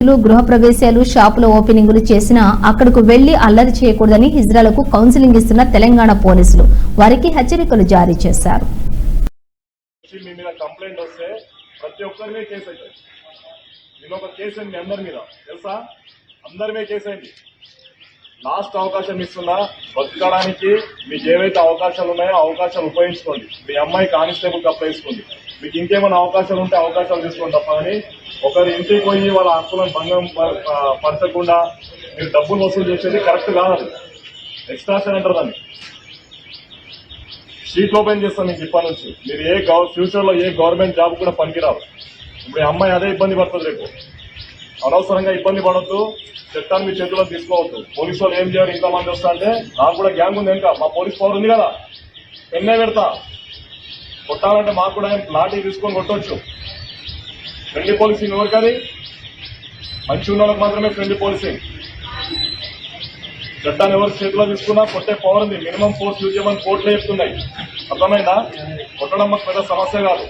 గృహప్రవేశాలు గృహ ప్రవేశాలు షాపుల ఓపెనింగులు చేసినా అక్కడకు వెళ్ళి అల్లరి చేయకూడదని హిజ్రాలకు కౌన్సిలింగ్ ఇస్తున్న తెలంగాణ పోలీసులు వారికి హెచ్చరికలు జారీ చేశారు. లాస్ట్ అవకాశం ఇస్తున్నా బతకడానికి మీకు ఏవైతే అవకాశాలు ఉన్నాయో అవకాశాలు ఉపయోగించుకోండి. మీ అమ్మాయి కానిస్టేబుల్ అప్లై చేసుకోండి మీకు ఇంకేమైనా అవకాశాలు ఉంటే అవకాశాలు తీసుకోండి తప్ప కానీ ఒకరి ఇంటికి పోయి వాళ్ళ హక్కులను భంగం పరచకుండా మీరు డబ్బులు వసూలు చేసేది కరెక్ట్ కాదు. ఎక్స్ట్రాషన్ అంటారు దాన్ని. షీట్ ఓపెన్ చేస్తాను మీకు ఇప్పటి నుంచి. మీరు ఏ ఫ్యూచర్లో ఏ గవర్నమెంట్ జాబ్ కూడా పనికిరావు ఇప్పుడు అమ్మాయి అదే ఇబ్బంది పడుతుంది రేపు. అనవసరంగా ఇబ్బంది పడద్దు. చట్టాన్ని మీ చేతిలో తీసుకోవద్దు. పోలీసు వాళ్ళు ఏం చేయరు? ఇంతమంది వస్తా అంటే నాకు కూడా గ్యాంగ్ ఉంది ఇంకా మా పోలీస్ పవర్ ఉంది కదా. పెన్నే పెడతా. కొట్టాలంటే మాకు కూడా లాఠీ తీసుకొని కొట్టొచ్చు. ఫ్రెండ్లీ పోలీసింగ్ ఎవరికది మంచి ఉన్న మాత్రమే ఫ్రెండ్లీ పోలీసింగ్. చట్టాన్ని ఎవరు చేతిలో తీసుకున్నా కొట్టే పవర్ ఉంది. మినిమం ఫోర్స్ యూజ్ చేయమని కోర్టులో చెప్తున్నాయి. అర్థమైందా? కొట్టడం మాకు పెద్ద సమస్య కాదు.